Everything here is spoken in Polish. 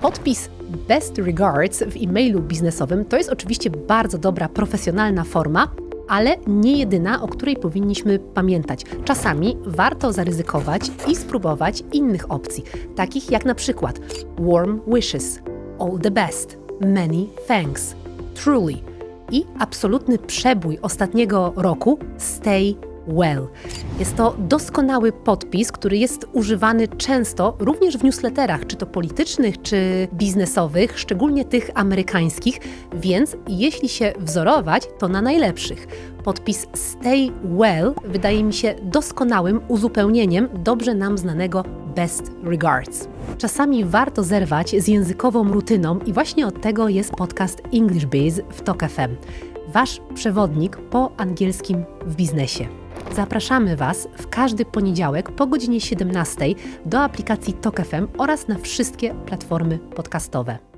Podpis Best Regards w e-mailu biznesowym to jest oczywiście bardzo dobra profesjonalna forma, ale nie jedyna, o której powinniśmy pamiętać. Czasami warto zaryzykować i spróbować innych opcji, takich jak na przykład Warm Wishes, All the Best, Many Thanks, Truly i absolutny przebój ostatniego roku Stay Well. Jest to doskonały podpis, który jest używany często również w newsletterach, czy to politycznych, czy biznesowych, szczególnie tych amerykańskich, więc jeśli się wzorować, to na najlepszych. Podpis Stay Well wydaje mi się doskonałym uzupełnieniem dobrze nam znanego Best Regards. Czasami warto zerwać z językową rutyną i właśnie od tego jest podcast English Biz w Tok FM. Wasz przewodnik po angielskim w biznesie. Zapraszamy Was w każdy poniedziałek po godzinie 17 do aplikacji Tok FM oraz na wszystkie platformy podcastowe.